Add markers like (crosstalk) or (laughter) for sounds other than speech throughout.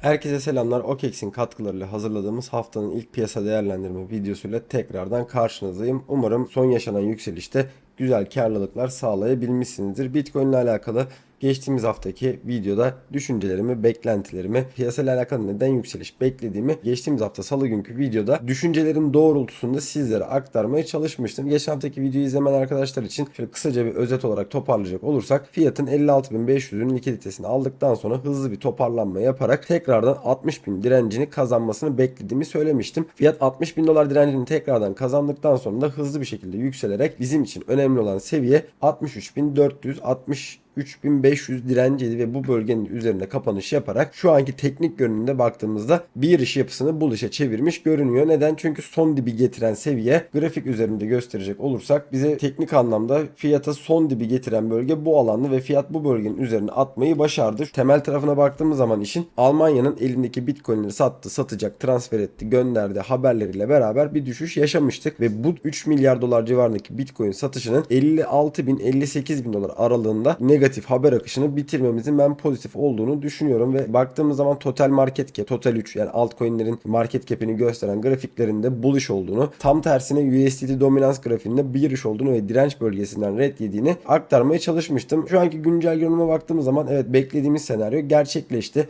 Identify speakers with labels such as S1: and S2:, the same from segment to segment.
S1: Herkese selamlar. OKEX'in katkılarıyla hazırladığımız haftanın ilk piyasa değerlendirme videosuyla tekrardan karşınızdayım. Umarım son yaşanan yükselişte güzel karlılıklar sağlayabilmişsinizdir. Bitcoin ile alakalı geçtiğimiz haftaki videoda düşüncelerimi, beklentilerimi, piyasayla alakalı neden yükseliş beklediğimi geçtiğimiz hafta salı günkü videoda düşüncelerim doğrultusunda sizlere aktarmaya çalışmıştım. Geçen haftaki videoyu izlemeyen arkadaşlar için şöyle kısaca bir özet olarak toparlayacak olursak fiyatın 56.500'ün likiditesini aldıktan sonra hızlı bir toparlanma yaparak tekrardan 60.000 direncini kazanmasını beklediğimi söylemiştim. Fiyat 60.000 dolar direncini tekrardan kazandıktan sonra da hızlı bir şekilde yükselerek bizim için önemli olan seviye 63.400 60 3500 direnciydi ve bu bölgenin üzerinde kapanış yaparak şu anki teknik görünümde baktığımızda bir iş yapısını buluşa çevirmiş görünüyor. Neden? Çünkü son dibi getiren seviye grafik üzerinde gösterecek olursak bize teknik anlamda fiyata son dibi getiren bölge bu alandı ve fiyat bu bölgenin üzerine atmayı başardı. Temel tarafına baktığımız zaman işin Almanya'nın elindeki bitcoinleri sattı, satacak, transfer etti, gönderdi haberleriyle beraber bir düşüş yaşamıştık ve bu 3 milyar dolar civarındaki bitcoin satışının 56 bin 58 bin dolar aralığında negatif haber akışını bitirmemizin ben pozitif olduğunu düşünüyorum ve baktığımız zaman total market cap, total 3 yani altcoin'lerin market cap'ini gösteren grafiklerinde bullish olduğunu, tam tersine USDT dominans grafiğinde bearish olduğunu ve direnç bölgesinden red yediğini aktarmaya çalışmıştım. Şu anki güncel görünüme baktığımız zaman evet beklediğimiz senaryo gerçekleşti.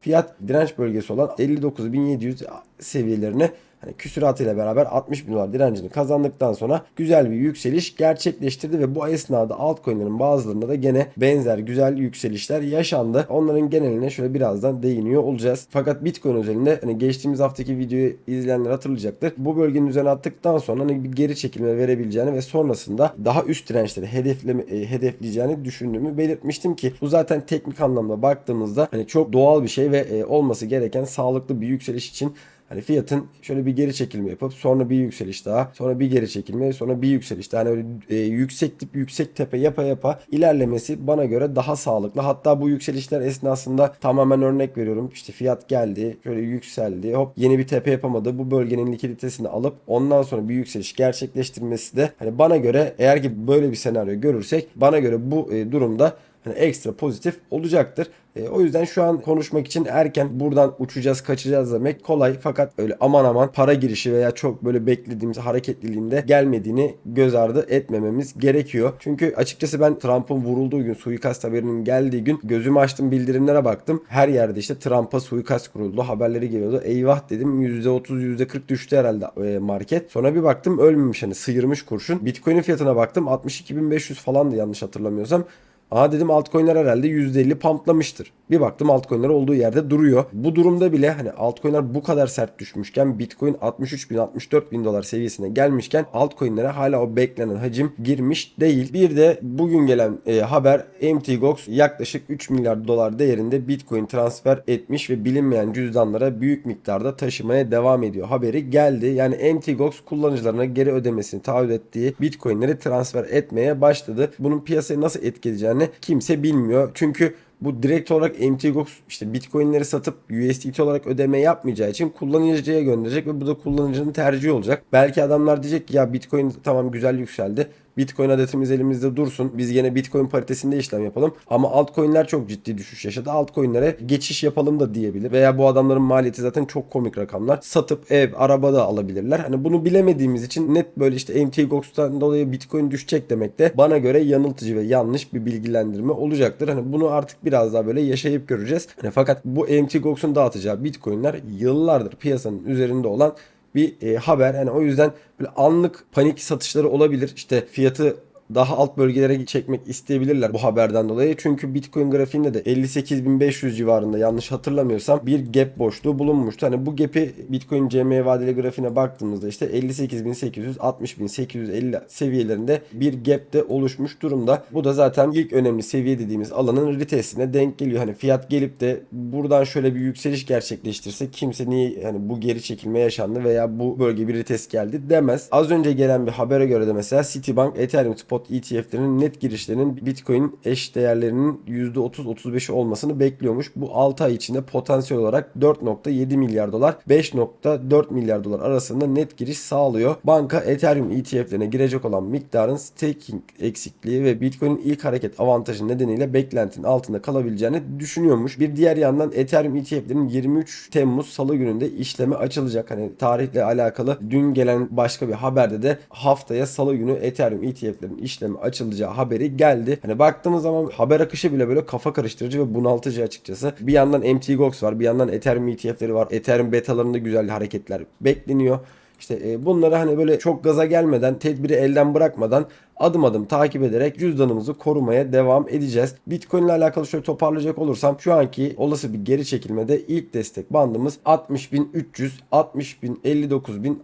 S1: Fiyat direnç bölgesi olan 59.700 seviyelerine hani küsuratıyla beraber 60 bin dolar direncini kazandıktan sonra güzel bir yükseliş gerçekleştirdi ve bu esnada altcoin'lerin bazılarında da gene benzer güzel yükselişler yaşandı. Onların geneline şöyle birazdan değiniyor olacağız. Fakat Bitcoin özelinde hani geçtiğimiz haftaki videoyu izleyenler hatırlayacaktır. Bu bölgenin üzerine attıktan sonra hani bir geri çekilme verebileceğini ve sonrasında daha üst dirençleri hedefleme, e, hedefleyeceğini düşündüğümü belirtmiştim ki bu zaten teknik anlamda baktığımızda hani çok doğal bir şey ve e, olması gereken sağlıklı bir yükseliş için Hani fiyatın şöyle bir geri çekilme yapıp sonra bir yükseliş daha sonra bir geri çekilme sonra bir yükseliş daha. Hani öyle e, yüksek tip yüksek tepe yapa yapa ilerlemesi bana göre daha sağlıklı. Hatta bu yükselişler esnasında tamamen örnek veriyorum. İşte fiyat geldi şöyle yükseldi hop yeni bir tepe yapamadı. Bu bölgenin likiditesini alıp ondan sonra bir yükseliş gerçekleştirmesi de hani bana göre eğer ki böyle bir senaryo görürsek bana göre bu e, durumda ekstra pozitif olacaktır. E, o yüzden şu an konuşmak için erken buradan uçacağız kaçacağız demek kolay fakat öyle aman aman para girişi veya çok böyle beklediğimiz hareketliliğinde gelmediğini göz ardı etmememiz gerekiyor. Çünkü açıkçası ben Trump'ın vurulduğu gün suikast haberinin geldiği gün gözümü açtım bildirimlere baktım. Her yerde işte Trump'a suikast kuruldu haberleri geliyordu. Eyvah dedim %30 %40 düştü herhalde e, market. Sonra bir baktım ölmemiş hani sıyırmış kurşun. Bitcoin'in fiyatına baktım 62.500 falan da yanlış hatırlamıyorsam. Aa dedim altcoin'ler herhalde %50 pamplamıştır. Bir baktım altcoin'ler olduğu yerde duruyor. Bu durumda bile hani altcoin'ler bu kadar sert düşmüşken Bitcoin 63 bin 64 bin dolar seviyesine gelmişken altcoin'lere hala o beklenen hacim girmiş değil. Bir de bugün gelen e, haber MTGOX yaklaşık 3 milyar dolar değerinde Bitcoin transfer etmiş ve bilinmeyen cüzdanlara büyük miktarda taşımaya devam ediyor. Haberi geldi. Yani MTGOX kullanıcılarına geri ödemesini taahhüt ettiği Bitcoin'leri transfer etmeye başladı. Bunun piyasayı nasıl etkileyeceğini kimse bilmiyor. Çünkü bu direkt olarak MTGOX işte Bitcoin'leri satıp USDT olarak ödeme yapmayacağı için kullanıcıya gönderecek ve bu da kullanıcının tercihi olacak. Belki adamlar diyecek ki ya Bitcoin tamam güzel yükseldi. Bitcoin adetimiz elimizde dursun. Biz yine Bitcoin paritesinde işlem yapalım. Ama altcoin'ler çok ciddi düşüş yaşadı. Altcoin'lere geçiş yapalım da diyebilir. Veya bu adamların maliyeti zaten çok komik rakamlar. Satıp ev, araba da alabilirler. Hani bunu bilemediğimiz için net böyle işte MTGOX'tan dolayı Bitcoin düşecek demek de bana göre yanıltıcı ve yanlış bir bilgilendirme olacaktır. Hani bunu artık biraz daha böyle yaşayıp göreceğiz. Hani fakat bu MTGOX'un dağıtacağı Bitcoin'ler yıllardır piyasanın üzerinde olan bir e, haber. Yani o yüzden böyle anlık panik satışları olabilir. İşte fiyatı daha alt bölgelere çekmek isteyebilirler bu haberden dolayı. Çünkü Bitcoin grafiğinde de 58.500 civarında yanlış hatırlamıyorsam bir gap boşluğu bulunmuştu. Hani bu gap'i Bitcoin CME vadeli grafiğine baktığımızda işte 58.800 60.850 seviyelerinde bir gap de oluşmuş durumda. Bu da zaten ilk önemli seviye dediğimiz alanın retestine denk geliyor. Hani fiyat gelip de buradan şöyle bir yükseliş gerçekleştirse kimse niye hani bu geri çekilme yaşandı veya bu bölge bir retest geldi demez. Az önce gelen bir habere göre de mesela Citibank Ethereum spot spot ETF'lerinin net girişlerinin Bitcoin eş değerlerinin %30-35'i olmasını bekliyormuş. Bu 6 ay içinde potansiyel olarak 4.7 milyar dolar 5.4 milyar dolar arasında net giriş sağlıyor. Banka Ethereum ETF'lerine girecek olan miktarın staking eksikliği ve Bitcoin'in ilk hareket avantajı nedeniyle beklentinin altında kalabileceğini düşünüyormuş. Bir diğer yandan Ethereum ETF'lerin 23 Temmuz Salı gününde işleme açılacak. Hani tarihle alakalı dün gelen başka bir haberde de haftaya Salı günü Ethereum ETF'lerin işlemi açılacağı haberi geldi. Hani baktığımız zaman haber akışı bile böyle kafa karıştırıcı ve bunaltıcı açıkçası. Bir yandan MTGOX var, bir yandan Ethereum ETF'leri var. Ethereum betalarında güzel hareketler bekleniyor. İşte e, bunları hani böyle çok gaza gelmeden, tedbiri elden bırakmadan adım adım takip ederek cüzdanımızı korumaya devam edeceğiz. Bitcoin ile alakalı şöyle toparlayacak olursam şu anki olası bir geri çekilmede ilk destek bandımız 60.300, 60.000,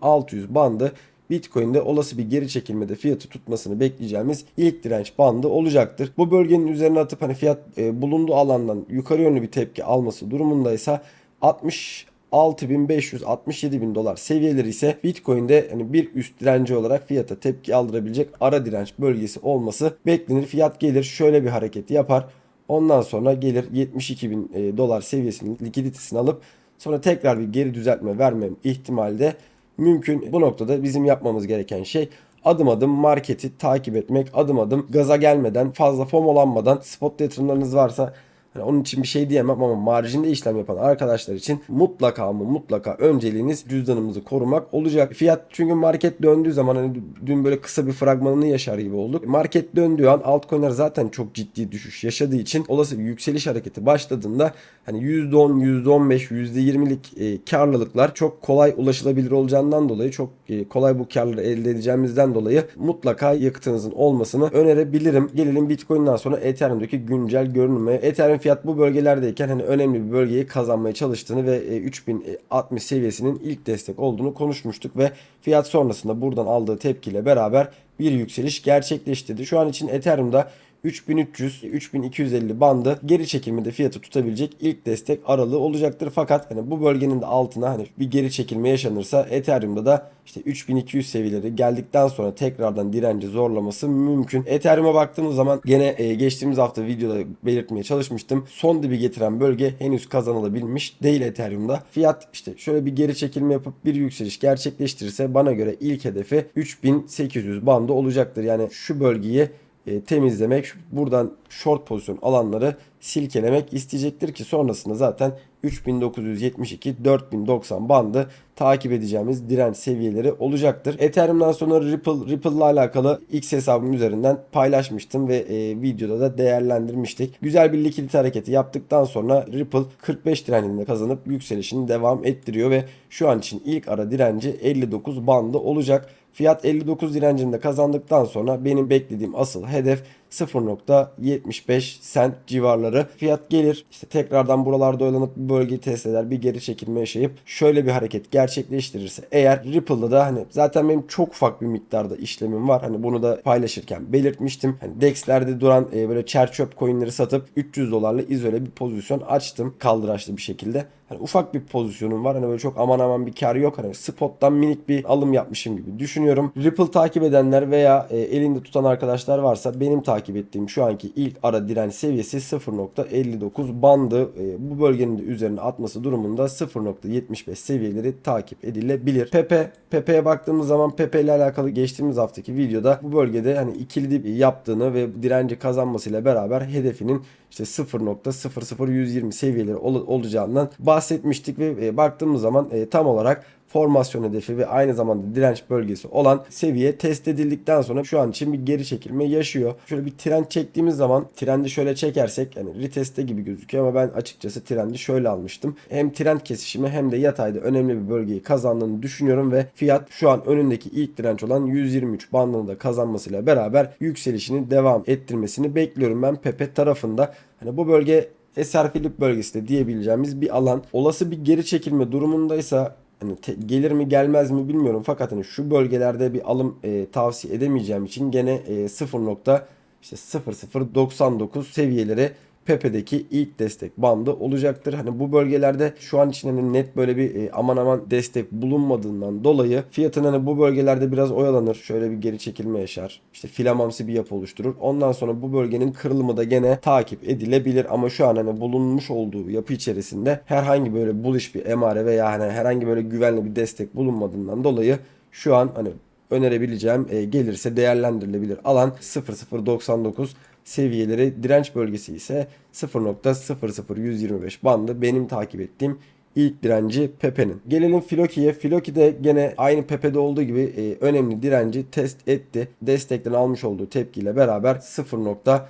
S1: 59.600 bandı. Bitcoin'de olası bir geri çekilmede fiyatı tutmasını bekleyeceğimiz ilk direnç bandı olacaktır. Bu bölgenin üzerine atıp hani fiyat e, bulunduğu alandan yukarı yönlü bir tepki alması durumundaysa 60 6500 bin dolar seviyeleri ise Bitcoin'de hani bir üst direnci olarak fiyata tepki aldırabilecek ara direnç bölgesi olması beklenir. Fiyat gelir şöyle bir hareket yapar. Ondan sonra gelir 72 bin e, dolar seviyesinin likiditesini alıp sonra tekrar bir geri düzeltme verme ihtimali de mümkün. Bu noktada bizim yapmamız gereken şey adım adım marketi takip etmek, adım adım gaza gelmeden, fazla FOMOlanmadan spot yatırımlarınız varsa Hani onun için bir şey diyemem ama marjinde işlem yapan arkadaşlar için mutlaka ama mutlaka önceliğiniz cüzdanımızı korumak olacak. Fiyat çünkü market döndüğü zaman hani dün böyle kısa bir fragmanını yaşar gibi olduk. Market döndüğü an altcoin'ler zaten çok ciddi düşüş yaşadığı için olası bir yükseliş hareketi başladığında hani %10, %15, %20'lik e, karlılıklar çok kolay ulaşılabilir olacağından dolayı çok e, kolay bu karları elde edeceğimizden dolayı mutlaka yakıtınızın olmasını önerebilirim. Gelelim Bitcoin'den sonra Ethereum'daki güncel görünüme. Ethereum fiyat bu bölgelerdeyken hani önemli bir bölgeyi kazanmaya çalıştığını ve e, 3060 seviyesinin ilk destek olduğunu konuşmuştuk ve fiyat sonrasında buradan aldığı tepkiyle beraber bir yükseliş gerçekleştirdi. Şu an için Ethereum'da 3300-3250 bandı geri çekilmede fiyatı tutabilecek ilk destek aralığı olacaktır. Fakat hani bu bölgenin de altına hani bir geri çekilme yaşanırsa Ethereum'da da işte 3200 seviyeleri geldikten sonra tekrardan direnci zorlaması mümkün. Ethereum'a baktığımız zaman gene e, geçtiğimiz hafta videoda belirtmeye çalışmıştım. Son dibi getiren bölge henüz kazanılabilmiş değil Ethereum'da. Fiyat işte şöyle bir geri çekilme yapıp bir yükseliş gerçekleştirirse bana göre ilk hedefi 3800 bandı olacaktır. Yani şu bölgeyi e, temizlemek, buradan short pozisyon alanları silkelemek isteyecektir ki sonrasında zaten 3972 4090 bandı takip edeceğimiz direnç seviyeleri olacaktır. Ethereum'dan sonra Ripple Ripple ile alakalı X hesabım üzerinden paylaşmıştım ve e, videoda da değerlendirmiştik. Güzel bir likidite hareketi yaptıktan sonra Ripple 45 direncinde kazanıp yükselişini devam ettiriyor ve şu an için ilk ara direnci 59 bandı olacak. Fiyat 59 direncinde kazandıktan sonra benim beklediğim asıl hedef 0.75 sent civarları. Fiyat gelir işte tekrardan buralarda oyalanıp bu bölgeyi test eder bir geri çekilme yaşayıp şöyle bir hareket gerçekleştirirse eğer Ripple'da da hani zaten benim çok ufak bir miktarda işlemim var. Hani bunu da paylaşırken belirtmiştim. Hani DEX'lerde duran e, böyle çer çöp coinleri satıp 300 dolarla izole bir pozisyon açtım kaldıraçlı bir şekilde. Hani ufak bir pozisyonum var. Hani böyle çok aman aman bir kar yok. Hani spottan minik bir alım yapmışım gibi düşünüyorum. Ripple takip edenler veya e, elinde tutan arkadaşlar varsa benim takip ettiğim şu anki ilk ara direnç seviyesi 0.59 bandı. E, bu bölgenin de üzerine atması durumunda 0.75 seviyeleri takip edilebilir. Pepe, Pepe'ye baktığımız zaman Pepe ile alakalı geçtiğimiz haftaki videoda bu bölgede hani ikili dip yaptığını ve direnci kazanmasıyla beraber hedefinin işte 0.00120 seviyeleri ol- olacağından bahsetmiştik ve e, baktığımız zaman e, tam olarak formasyon hedefi ve aynı zamanda direnç bölgesi olan seviye test edildikten sonra şu an için bir geri çekilme yaşıyor. Şöyle bir trend çektiğimiz zaman trendi şöyle çekersek yani reteste gibi gözüküyor ama ben açıkçası trendi şöyle almıştım. Hem trend kesişimi hem de yatayda önemli bir bölgeyi kazandığını düşünüyorum ve fiyat şu an önündeki ilk direnç olan 123 bandını da kazanmasıyla beraber yükselişini devam ettirmesini bekliyorum ben Pepe tarafında. Hani bu bölge Eser Philip bölgesi de diyebileceğimiz bir alan. Olası bir geri çekilme durumundaysa hani te- gelir mi gelmez mi bilmiyorum fakat hani şu bölgelerde bir alım e, tavsiye edemeyeceğim için gene e, 0. işte 0099 seviyeleri Pepe'deki ilk destek bandı olacaktır. Hani bu bölgelerde şu an için hani net böyle bir e, aman aman destek bulunmadığından dolayı fiyatın hani bu bölgelerde biraz oyalanır. Şöyle bir geri çekilme yaşar. İşte filamamsı bir yapı oluşturur. Ondan sonra bu bölgenin kırılımı da gene takip edilebilir ama şu an hani bulunmuş olduğu yapı içerisinde herhangi böyle bullish bir emare veya hani herhangi böyle güvenli bir destek bulunmadığından dolayı şu an hani önerebileceğim e, gelirse değerlendirilebilir alan 0099 seviyeleri direnç bölgesi ise 0.00125 bandı benim takip ettiğim ilk direnci Pepe'nin. Gelelim Floki'ye. Floki de gene aynı Pepe'de olduğu gibi e, önemli direnci test etti. Destekten almış olduğu tepkiyle beraber 0.00197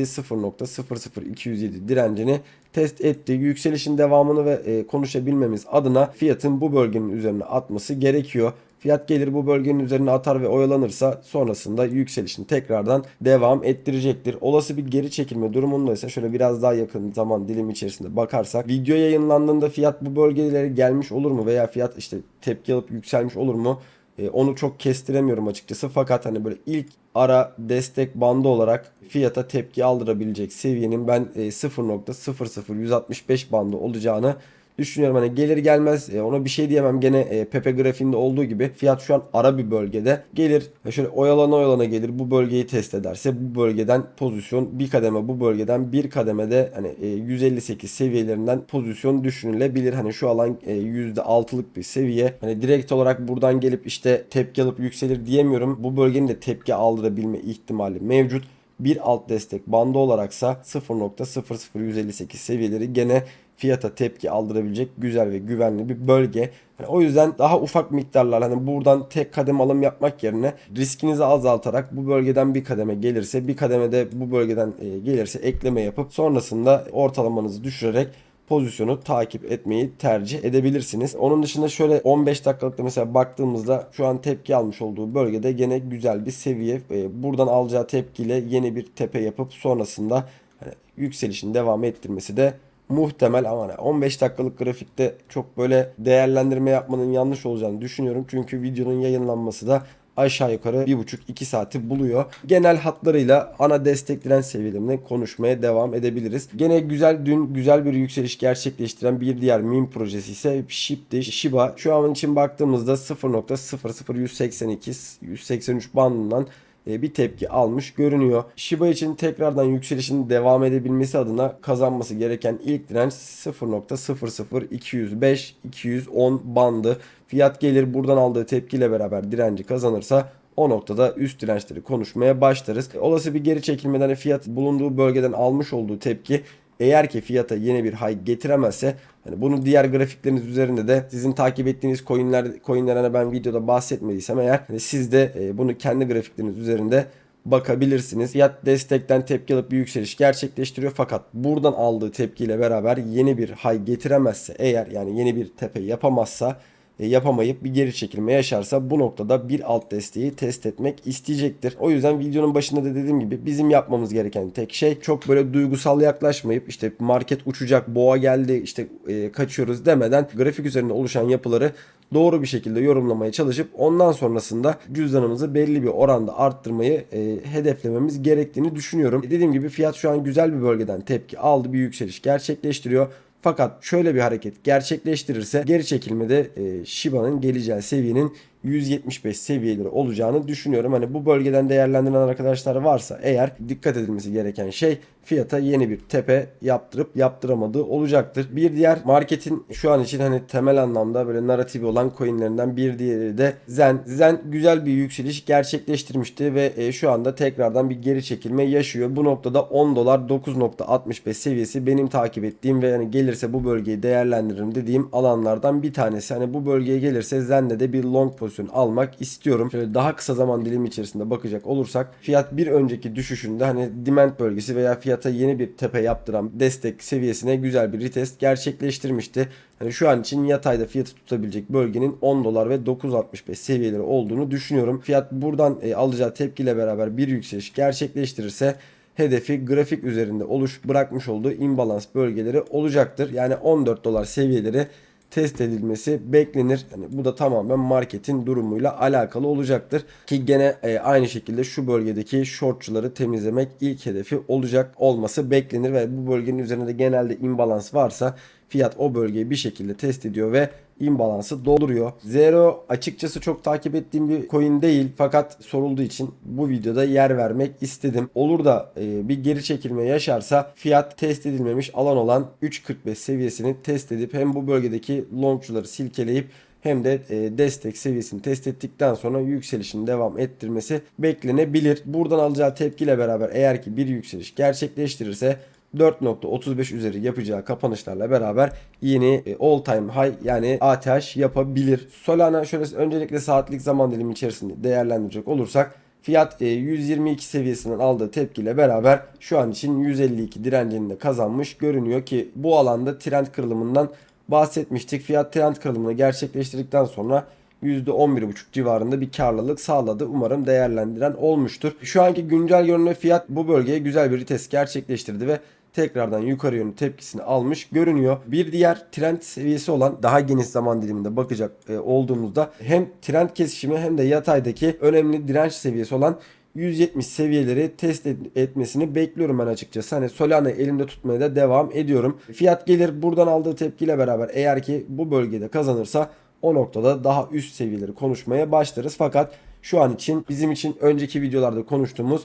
S1: 0.00207 direncini test etti. Yükselişin devamını ve e, konuşabilmemiz adına fiyatın bu bölgenin üzerine atması gerekiyor. Fiyat gelir bu bölgenin üzerine atar ve oyalanırsa sonrasında yükselişini tekrardan devam ettirecektir. Olası bir geri çekilme durumunda ise şöyle biraz daha yakın zaman dilimi içerisinde bakarsak video yayınlandığında fiyat bu bölgelere gelmiş olur mu veya fiyat işte tepki alıp yükselmiş olur mu? E, onu çok kestiremiyorum açıkçası. Fakat hani böyle ilk ara destek bandı olarak fiyata tepki aldırabilecek seviyenin ben e, 0.00165 bandı olacağını düşünüyorum. Hani gelir gelmez e, ona bir şey diyemem. Gene e, Pepe grafiğinde olduğu gibi fiyat şu an ara bir bölgede. Gelir ve şöyle oyalana oyalana gelir. Bu bölgeyi test ederse bu bölgeden pozisyon bir kademe bu bölgeden bir kademede hani e, 158 seviyelerinden pozisyon düşünülebilir. Hani şu alan e, %6'lık bir seviye. Hani direkt olarak buradan gelip işte tepki alıp yükselir diyemiyorum. Bu bölgenin de tepki aldırabilme ihtimali mevcut bir alt destek bandı olaraksa 0.00158 seviyeleri gene fiyata tepki aldırabilecek güzel ve güvenli bir bölge. Yani o yüzden daha ufak miktarlar hani buradan tek kademe alım yapmak yerine riskinizi azaltarak bu bölgeden bir kademe gelirse bir kademede bu bölgeden e, gelirse ekleme yapıp sonrasında ortalamanızı düşürerek pozisyonu takip etmeyi tercih edebilirsiniz. Onun dışında şöyle 15 dakikalıkta mesela baktığımızda şu an tepki almış olduğu bölgede gene güzel bir seviye. E, buradan alacağı tepkiyle yeni bir tepe yapıp sonrasında hani yükselişini devam ettirmesi de muhtemel ama hani 15 dakikalık grafikte çok böyle değerlendirme yapmanın yanlış olacağını düşünüyorum. Çünkü videonun yayınlanması da aşağı yukarı 1,5-2 saati buluyor. Genel hatlarıyla ana destekleyen seviyelerini konuşmaya devam edebiliriz. Gene güzel dün güzel bir yükseliş gerçekleştiren bir diğer meme projesi ise SHIB'di. Shiba şu an için baktığımızda 0.00182 183 bandından bir tepki almış görünüyor. Shiba için tekrardan yükselişin devam edebilmesi adına kazanması gereken ilk direnç 0.00205 210 bandı. Fiyat gelir buradan aldığı tepkiyle beraber direnci kazanırsa o noktada üst dirençleri konuşmaya başlarız. Olası bir geri çekilmeden fiyat bulunduğu bölgeden almış olduğu tepki eğer ki fiyata yeni bir high getiremezse hani bunu diğer grafikleriniz üzerinde de sizin takip ettiğiniz coinler coinlerine ben videoda bahsetmediysem eğer hani siz de e, bunu kendi grafikleriniz üzerinde bakabilirsiniz. Fiyat destekten tepki alıp bir yükseliş gerçekleştiriyor fakat buradan aldığı tepkiyle beraber yeni bir high getiremezse eğer yani yeni bir tepe yapamazsa yapamayıp bir geri çekilme yaşarsa bu noktada bir alt desteği test etmek isteyecektir. O yüzden videonun başında da dediğim gibi bizim yapmamız gereken tek şey çok böyle duygusal yaklaşmayıp işte market uçacak boğa geldi işte e, kaçıyoruz demeden grafik üzerinde oluşan yapıları doğru bir şekilde yorumlamaya çalışıp ondan sonrasında cüzdanımızı belli bir oranda arttırmayı e, hedeflememiz gerektiğini düşünüyorum. Dediğim gibi fiyat şu an güzel bir bölgeden tepki aldı bir yükseliş gerçekleştiriyor. Fakat şöyle bir hareket gerçekleştirirse geri çekilmede e, Shiba'nın geleceği seviyenin 175 seviyeleri olacağını düşünüyorum. Hani bu bölgeden değerlendiren arkadaşlar varsa eğer dikkat edilmesi gereken şey fiyata yeni bir tepe yaptırıp yaptıramadığı olacaktır. Bir diğer marketin şu an için hani temel anlamda böyle narratifi olan coinlerinden bir diğeri de Zen. Zen güzel bir yükseliş gerçekleştirmişti ve e, şu anda tekrardan bir geri çekilme yaşıyor. Bu noktada 10 dolar 9.65 seviyesi benim takip ettiğim ve yani gelirse bu bölgeyi değerlendiririm dediğim alanlardan bir tanesi. Hani bu bölgeye gelirse Zen'de de bir long pozisyon almak istiyorum. Şöyle daha kısa zaman dilimi içerisinde bakacak olursak fiyat bir önceki düşüşünde hani demand bölgesi veya fiyata yeni bir tepe yaptıran destek seviyesine güzel bir retest gerçekleştirmişti. Hani şu an için yatayda fiyatı tutabilecek bölgenin 10 dolar ve 9.65 seviyeleri olduğunu düşünüyorum. Fiyat buradan e, alacağı tepkiyle beraber bir yükseliş gerçekleştirirse hedefi grafik üzerinde oluş bırakmış olduğu imbalans bölgeleri olacaktır. Yani 14 dolar seviyeleri test edilmesi beklenir. Yani bu da tamamen marketin durumuyla alakalı olacaktır. Ki gene e, aynı şekilde şu bölgedeki shortçuları temizlemek ilk hedefi olacak olması beklenir ve bu bölgenin üzerinde genelde imbalans varsa fiyat o bölgeyi bir şekilde test ediyor ve imbalansı dolduruyor. Zero açıkçası çok takip ettiğim bir coin değil fakat sorulduğu için bu videoda yer vermek istedim. Olur da e, bir geri çekilme yaşarsa fiyat test edilmemiş alan olan 3.45 seviyesini test edip hem bu bölgedeki longçuları silkeleyip hem de e, destek seviyesini test ettikten sonra yükselişini devam ettirmesi beklenebilir. Buradan alacağı tepkiyle beraber eğer ki bir yükseliş gerçekleştirirse 4.35 üzeri yapacağı kapanışlarla beraber yeni e, all time high yani ATH yapabilir. Solana şöyle öncelikle saatlik zaman dilimi içerisinde değerlendirecek olursak Fiyat e, 122 seviyesinden aldığı tepkiyle beraber şu an için 152 direncini de kazanmış görünüyor ki bu alanda trend kırılımından bahsetmiştik. Fiyat trend kırılımını gerçekleştirdikten sonra %11,5 civarında bir karlılık sağladı. Umarım değerlendiren olmuştur. Şu anki güncel görünümde fiyat bu bölgeye güzel bir retest gerçekleştirdi ve tekrardan yukarı yönlü tepkisini almış görünüyor. Bir diğer trend seviyesi olan daha geniş zaman diliminde bakacak e, olduğumuzda hem trend kesişimi hem de yataydaki önemli direnç seviyesi olan 170 seviyeleri test et- etmesini bekliyorum ben açıkçası. Hani Solana elimde tutmaya da devam ediyorum. Fiyat gelir buradan aldığı tepkiyle beraber eğer ki bu bölgede kazanırsa o noktada daha üst seviyeleri konuşmaya başlarız. Fakat şu an için bizim için önceki videolarda konuştuğumuz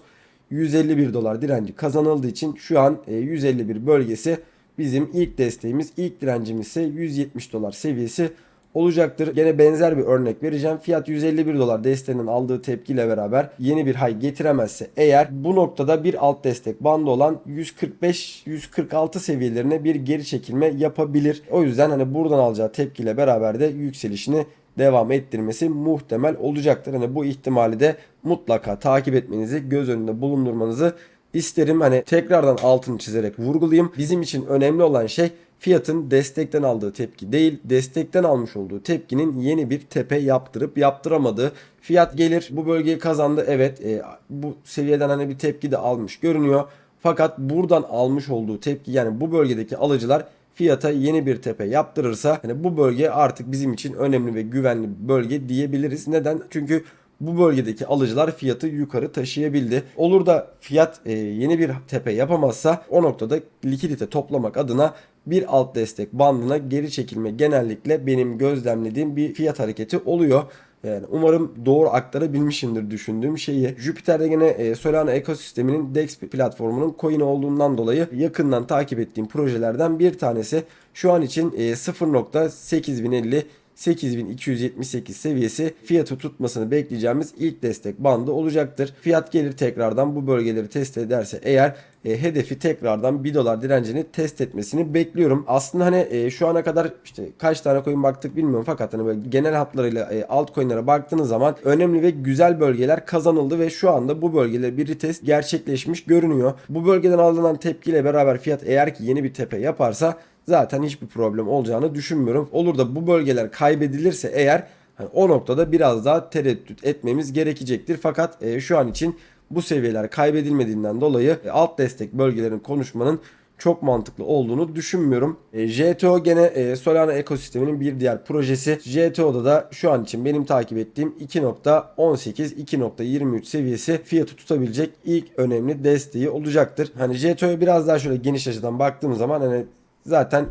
S1: 151 dolar direnci kazanıldığı için şu an e, 151 bölgesi bizim ilk desteğimiz, ilk direncimiz ise 170 dolar seviyesi olacaktır. Gene benzer bir örnek vereceğim. Fiyat 151 dolar desteğinin aldığı tepkiyle beraber yeni bir high getiremezse eğer bu noktada bir alt destek bandı olan 145-146 seviyelerine bir geri çekilme yapabilir. O yüzden hani buradan alacağı tepkiyle beraber de yükselişini devam ettirmesi muhtemel olacaktır. Hani bu ihtimali de mutlaka takip etmenizi, göz önünde bulundurmanızı isterim. Hani tekrardan altını çizerek vurgulayayım. Bizim için önemli olan şey fiyatın destekten aldığı tepki değil, destekten almış olduğu tepkinin yeni bir tepe yaptırıp yaptıramadığı. Fiyat gelir bu bölgeyi kazandı. Evet e, bu seviyeden hani bir tepki de almış görünüyor. Fakat buradan almış olduğu tepki yani bu bölgedeki alıcılar fiyata yeni bir tepe yaptırırsa hani bu bölge artık bizim için önemli ve güvenli bölge diyebiliriz. Neden? Çünkü bu bölgedeki alıcılar fiyatı yukarı taşıyabildi. Olur da fiyat e, yeni bir tepe yapamazsa o noktada likidite toplamak adına bir alt destek bandına geri çekilme genellikle benim gözlemlediğim bir fiyat hareketi oluyor. Yani umarım doğru aktarabilmişimdir düşündüğüm şeyi. Jupiter'de yine e, Solana ekosisteminin DEX platformunun coin olduğundan dolayı yakından takip ettiğim projelerden bir tanesi. Şu an için e, 0.8050 8278 seviyesi fiyatı tutmasını bekleyeceğimiz ilk destek bandı olacaktır. Fiyat gelir tekrardan bu bölgeleri test ederse eğer e, hedefi tekrardan 1 dolar direncini test etmesini bekliyorum. Aslında hani e, şu ana kadar işte kaç tane coin baktık bilmiyorum fakat hani böyle genel hatlarıyla e, altcoin'lere baktığınız zaman önemli ve güzel bölgeler kazanıldı ve şu anda bu bölgeler bir retest gerçekleşmiş görünüyor. Bu bölgeden alınan tepkiyle beraber fiyat eğer ki yeni bir tepe yaparsa zaten hiçbir problem olacağını düşünmüyorum. Olur da bu bölgeler kaybedilirse eğer hani o noktada biraz daha tereddüt etmemiz gerekecektir. Fakat e, şu an için bu seviyeler kaybedilmediğinden dolayı e, alt destek bölgelerin konuşmanın çok mantıklı olduğunu düşünmüyorum. E, JTO gene e, Solana ekosisteminin bir diğer projesi. JTO'da da şu an için benim takip ettiğim 2.18-2.23 seviyesi fiyatı tutabilecek ilk önemli desteği olacaktır. Hani JTO'ya biraz daha şöyle geniş açıdan baktığım zaman hani zaten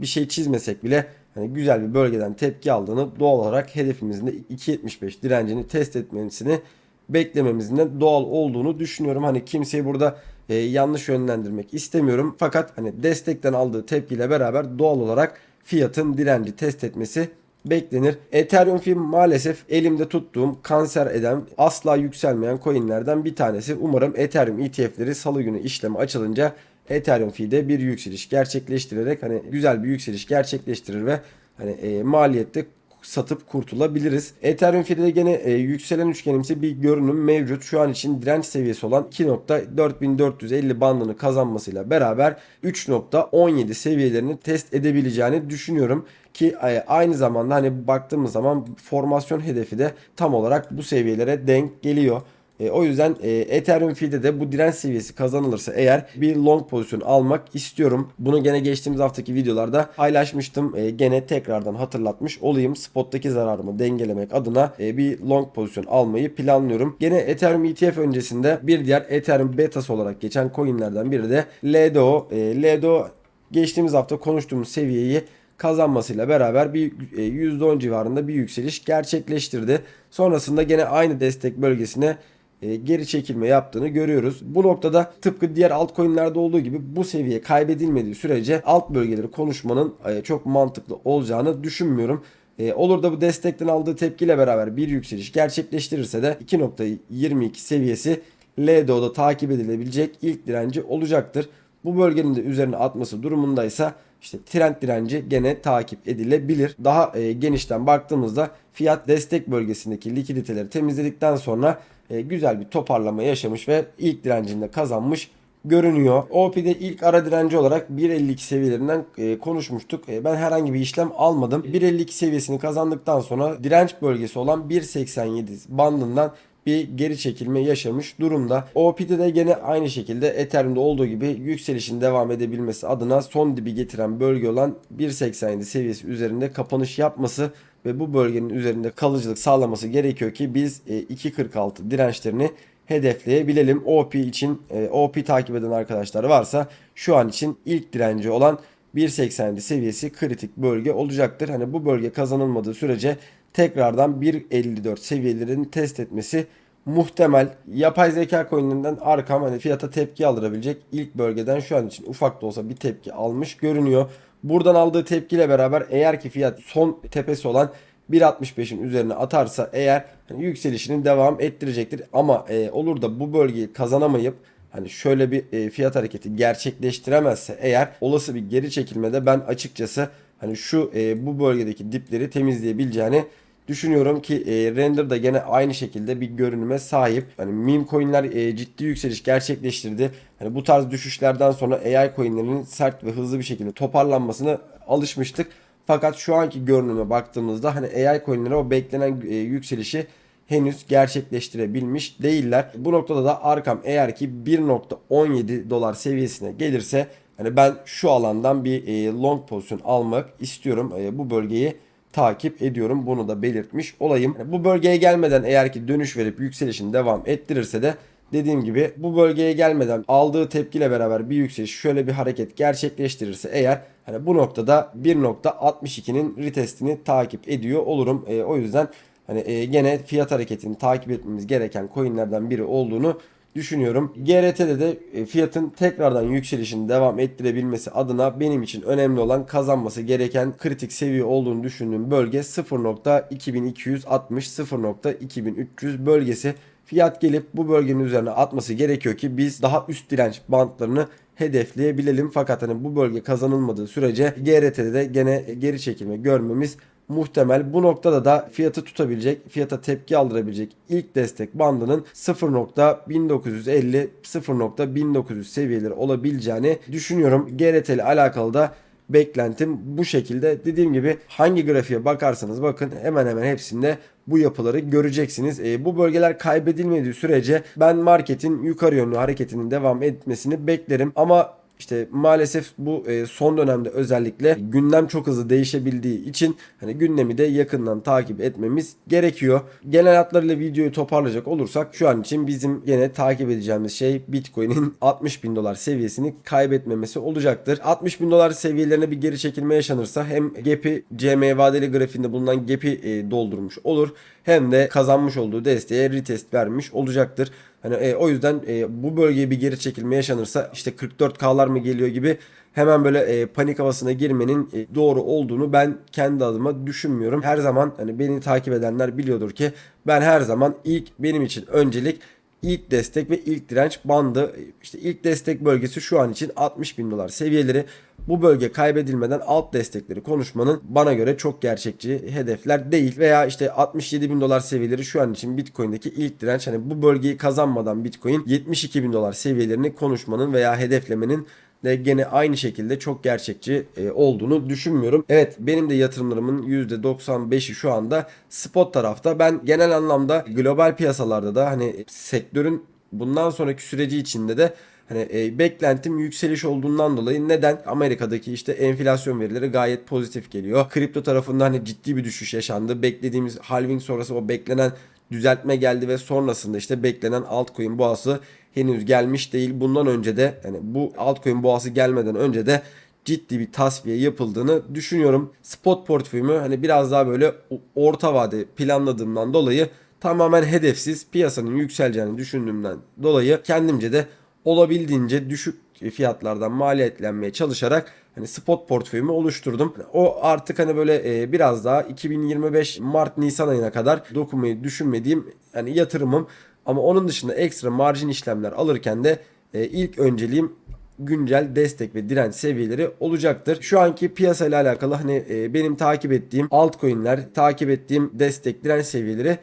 S1: bir şey çizmesek bile hani güzel bir bölgeden tepki aldığını doğal olarak hedefimizin de 2.75 direncini test etmesini beklememizin de doğal olduğunu düşünüyorum. Hani kimseyi burada e, yanlış yönlendirmek istemiyorum. Fakat hani destekten aldığı tepkiyle beraber doğal olarak fiyatın direnci test etmesi beklenir. Ethereum film maalesef elimde tuttuğum kanser eden asla yükselmeyen coinlerden bir tanesi. Umarım Ethereum ETF'leri salı günü işlemi açılınca Ethereum fee'de bir yükseliş gerçekleştirerek hani güzel bir yükseliş gerçekleştirir ve hani e, maliyette satıp kurtulabiliriz. Ethereum fee'de gene e, yükselen üçgenimsi bir görünüm mevcut. Şu an için direnç seviyesi olan 2.4450 bandını kazanmasıyla beraber 3.17 seviyelerini test edebileceğini düşünüyorum ki e, aynı zamanda hani baktığımız zaman formasyon hedefi de tam olarak bu seviyelere denk geliyor. E, o yüzden e, Ethereum feed'e de bu direnç seviyesi kazanılırsa eğer bir long pozisyon almak istiyorum. Bunu gene geçtiğimiz haftaki videolarda paylaşmıştım. E, gene tekrardan hatırlatmış olayım. Spot'taki zararımı dengelemek adına e, bir long pozisyon almayı planlıyorum. Gene Ethereum ETF öncesinde bir diğer Ethereum betası olarak geçen coinlerden biri de LDO. E, LDO geçtiğimiz hafta konuştuğumuz seviyeyi kazanmasıyla beraber bir e, %10 civarında bir yükseliş gerçekleştirdi. Sonrasında gene aynı destek bölgesine e, geri çekilme yaptığını görüyoruz. Bu noktada tıpkı diğer altcoin'lerde olduğu gibi bu seviye kaybedilmediği sürece alt bölgeleri konuşmanın e, çok mantıklı olacağını düşünmüyorum. E, olur da bu destekten aldığı tepkiyle beraber bir yükseliş gerçekleştirirse de 2.22 seviyesi LDO'da takip edilebilecek ilk direnci olacaktır. Bu bölgenin de üzerine atması durumundaysa işte trend direnci gene takip edilebilir. Daha e, genişten baktığımızda fiyat destek bölgesindeki likiditeleri temizledikten sonra e, güzel bir toparlama yaşamış ve ilk direncinde kazanmış görünüyor. OP'de ilk ara direnci olarak 1.52 seviyelerinden e, konuşmuştuk. E, ben herhangi bir işlem almadım. 1.52 seviyesini kazandıktan sonra direnç bölgesi olan 1.87 bandından bir geri çekilme yaşamış durumda. OP'de de gene aynı şekilde Ethereum'da olduğu gibi yükselişin devam edebilmesi adına son dibi getiren bölge olan 1.87 seviyesi üzerinde kapanış yapması ve bu bölgenin üzerinde kalıcılık sağlaması gerekiyor ki biz e, 2.46 dirençlerini hedefleyebilelim. OP için e, OP takip eden arkadaşlar varsa şu an için ilk direnci olan 1.87 seviyesi kritik bölge olacaktır. Hani bu bölge kazanılmadığı sürece tekrardan 1.54 seviyelerini test etmesi muhtemel. Yapay zeka coinlerinden arkam hani fiyata tepki aldırabilecek ilk bölgeden şu an için ufak da olsa bir tepki almış görünüyor. Buradan aldığı tepkiyle beraber eğer ki fiyat son tepesi olan 1.65'in üzerine atarsa eğer hani yükselişini devam ettirecektir. Ama e, olur da bu bölgeyi kazanamayıp hani şöyle bir e, fiyat hareketi gerçekleştiremezse eğer olası bir geri çekilmede ben açıkçası hani şu e, bu bölgedeki dipleri temizleyebileceğini düşünüyorum ki e, render da gene aynı şekilde bir görünüme sahip. Hani meme coinler e, ciddi yükseliş gerçekleştirdi. Hani bu tarz düşüşlerden sonra AI coinlerinin sert ve hızlı bir şekilde toparlanmasına alışmıştık. Fakat şu anki görünüme baktığımızda hani AI coinlere o beklenen e, yükselişi henüz gerçekleştirebilmiş değiller. Bu noktada da arkam eğer ki 1.17 dolar seviyesine gelirse hani ben şu alandan bir e, long pozisyon almak istiyorum. E, bu bölgeyi takip ediyorum. Bunu da belirtmiş olayım. Bu bölgeye gelmeden eğer ki dönüş verip yükselişini devam ettirirse de dediğim gibi bu bölgeye gelmeden aldığı tepkiyle beraber bir yükseliş şöyle bir hareket gerçekleştirirse eğer hani bu noktada 1.62'nin retestini takip ediyor olurum. E, o yüzden hani e, gene fiyat hareketini takip etmemiz gereken coinlerden biri olduğunu düşünüyorum. GRT'de de e, fiyatın tekrardan yükselişini devam ettirebilmesi adına benim için önemli olan kazanması gereken kritik seviye olduğunu düşündüğüm bölge 0.2260 0.2300 bölgesi. Fiyat gelip bu bölgenin üzerine atması gerekiyor ki biz daha üst direnç bantlarını hedefleyebilelim. Fakat hani bu bölge kazanılmadığı sürece GRT'de de gene geri çekilme görmemiz muhtemel. Bu noktada da fiyatı tutabilecek, fiyata tepki aldırabilecek ilk destek bandının 0.1950 0.1900 seviyeleri olabileceğini düşünüyorum. GRT ile alakalı da beklentim bu şekilde. Dediğim gibi hangi grafiğe bakarsanız bakın hemen hemen hepsinde bu yapıları göreceksiniz. E, bu bölgeler kaybedilmediği sürece ben marketin yukarı yönlü hareketinin devam etmesini beklerim. Ama işte maalesef bu e, son dönemde özellikle gündem çok hızlı değişebildiği için hani gündemi de yakından takip etmemiz gerekiyor. Genel hatlarıyla videoyu toparlayacak olursak şu an için bizim yine takip edeceğimiz şey Bitcoin'in (laughs) 60 bin dolar seviyesini kaybetmemesi olacaktır. 60 bin dolar seviyelerine bir geri çekilme yaşanırsa hem gap'i CM vadeli grafiğinde bulunan gap'i e, doldurmuş olur hem de kazanmış olduğu desteğe retest vermiş olacaktır. Hani e, o yüzden e, bu bölgeye bir geri çekilme yaşanırsa işte 44K'lar mı geliyor gibi hemen böyle e, panik havasına girmenin e, doğru olduğunu ben kendi adıma düşünmüyorum. Her zaman hani beni takip edenler biliyordur ki ben her zaman ilk benim için öncelik ilk destek ve ilk direnç bandı. İşte ilk destek bölgesi şu an için 60 bin dolar seviyeleri. Bu bölge kaybedilmeden alt destekleri konuşmanın bana göre çok gerçekçi hedefler değil. Veya işte 67 bin dolar seviyeleri şu an için Bitcoin'deki ilk direnç. Hani bu bölgeyi kazanmadan Bitcoin 72 bin dolar seviyelerini konuşmanın veya hedeflemenin de gene aynı şekilde çok gerçekçi e, olduğunu düşünmüyorum. Evet benim de yatırımlarımın %95'i şu anda spot tarafta. Ben genel anlamda global piyasalarda da hani sektörün bundan sonraki süreci içinde de Hani e, beklentim yükseliş olduğundan dolayı neden Amerika'daki işte enflasyon verileri gayet pozitif geliyor. Kripto tarafında hani ciddi bir düşüş yaşandı. Beklediğimiz halving sonrası o beklenen düzeltme geldi ve sonrasında işte beklenen altcoin boğası henüz gelmiş değil. Bundan önce de yani bu altcoin boğası gelmeden önce de ciddi bir tasfiye yapıldığını düşünüyorum. Spot portföyümü hani biraz daha böyle orta vade planladığımdan dolayı tamamen hedefsiz piyasanın yükseleceğini düşündüğümden dolayı kendimce de olabildiğince düşük fiyatlardan maliyetlenmeye çalışarak hani spot portföyümü oluşturdum. O artık hani böyle e, biraz daha 2025 Mart Nisan ayına kadar dokunmayı düşünmediğim hani yatırımım ama onun dışında ekstra marjin işlemler alırken de e, ilk önceliğim güncel destek ve direnç seviyeleri olacaktır. Şu anki piyasa ile alakalı hani e, benim takip ettiğim altcoin'ler, takip ettiğim destek direnç seviyeleri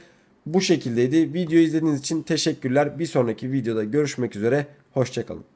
S1: bu şekildeydi. Video izlediğiniz için teşekkürler. Bir sonraki videoda görüşmek üzere. Hoşçakalın.